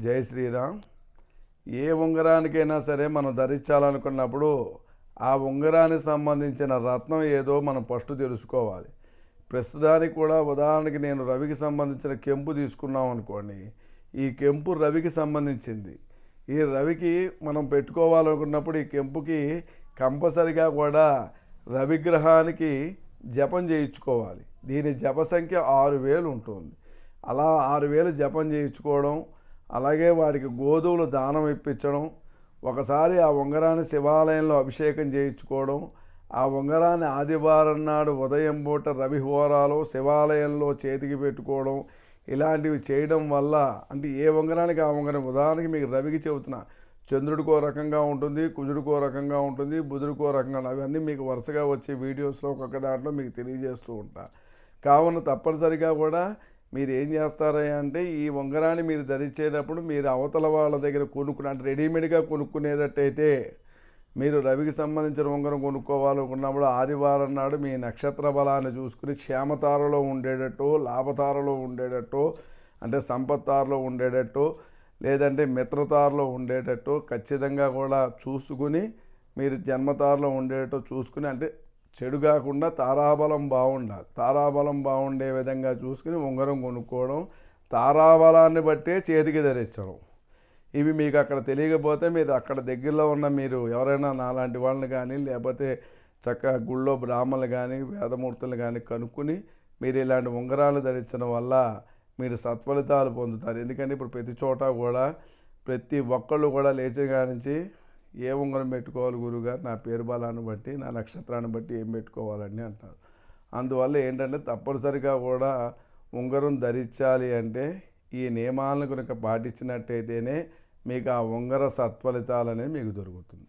జై శ్రీరామ్. ఏ ఉంగరానికైనా సరే మనం ధరించాలనుకున్నప్పుడు ఆ ఉంగరానికి సంబంధించిన రత్నం ఏదో మనం ఫస్ట్ తెలుసుకోవాలి. ప్రస్తుతానికి కూడా ఉదాహరణకి నేను రవికి సంబంధించిన కెంపు తీసుకున్నాం అనుకోండి. ఈ కెంపు రవికి సంబంధించింది. ఈ రవికి మనం పెట్టుకోవాలనుకున్నప్పుడు ఈ కెంపుకి కంపల్సరిగా కూడా రవిగ్రహానికి జపం చేయించుకోవాలి. దీని జప సంఖ్య ఆరు వేలు ఉంటుంది. అలా ఆరు వేలు జపం చేయించుకోవడం అలాగే వాడికి గోధుమలు దానం ఇప్పించడం ఒకసారి ఆ ఉంగరాన్ని శివాలయంలో అభిషేకం చేయించుకోవడం ఆ ఉంగరాన్ని ఆదివారం నాడు ఉదయం పూట రవి హోరాలో శివాలయంలో చేతికి పెట్టుకోవడం ఇలాంటివి చేయడం వల్ల అంటే ఏ ఉంగరానికి ఆ ఉంగరం? ఉదాహరణకి మీకు రవికి చెబుతున్నా చంద్రుడికో రకంగా ఉంటుంది కుజుడికో రకంగా ఉంటుంది బుధుడికో రకంగా అవన్నీ మీకు వరుసగా వచ్చే వీడియోస్లో ఒక్కొక్క దాంట్లో మీకు తెలియజేస్తూ ఉంటా. కావున తప్పనిసరిగా కూడా మీరు ఏం చేస్తారా అంటే ఈ ఉంగరాన్ని మీరు ధరించేటప్పుడు మీరు అవతల వాళ్ళ దగ్గర కొనుక్కుని అంటే రెడీమేడ్గా కొనుక్కునేటట్టయితే మీరు రవికి సంబంధించిన ఉంగరం కొనుక్కోవాలనుకున్నప్పుడు ఆదివారం నాడు మీ నక్షత్ర బలాన్ని చూసుకుని క్షేమతారలో ఉండేటట్టు లాభతారలో ఉండేటట్టు అంటే సంపత్తారలో ఉండేటట్టు లేదంటే మిత్రతారలో ఉండేటట్టు ఖచ్చితంగా కూడా చూసుకుని మీరు జన్మతారలో ఉండేటట్టు చూసుకుని అంటే చెడు కాకుండా తారాబలం బాగుండాలి. తారాబలం బాగుండే విధంగా చూసుకుని ఉంగరం కొనుక్కోవడం తారాబలాన్ని బట్టే చేతికి ధరించడం. ఇవి మీకు అక్కడ తెలియకపోతే మీరు అక్కడ దగ్గరలో ఉన్న మీరు ఎవరైనా నాలాంటి వాళ్ళని కానీ లేకపోతే చక్కగా గుళ్ళో బ్రాహ్మణులు కానీ వేదమూర్తులు కానీ కనుక్కుని మీరు ఇలాంటి ఉంగరాలు ధరించడం వల్ల మీరు సత్ఫలితాలు పొందుతారు. ఎందుకంటే ఇప్పుడు ప్రతి చోట కూడా ప్రతి ఒక్కళ్ళు కూడా లేచిన నుంచి ఏ ఉంగరం పెట్టుకోవాలి గురుగారు నా పేరు బలాన్ని బట్టి నా నక్షత్రాన్ని బట్టి ఏం పెట్టుకోవాలని అంటారు. అందువల్ల ఏంటంటే తప్పనిసరిగా కూడా ఉంగరం ధరించాలి అంటే ఈ నియమాలను కనుక పాటించినట్టయితేనే మీకు ఆ ఉంగర సత్ఫలితాలనే మీకు దొరుకుతుంది.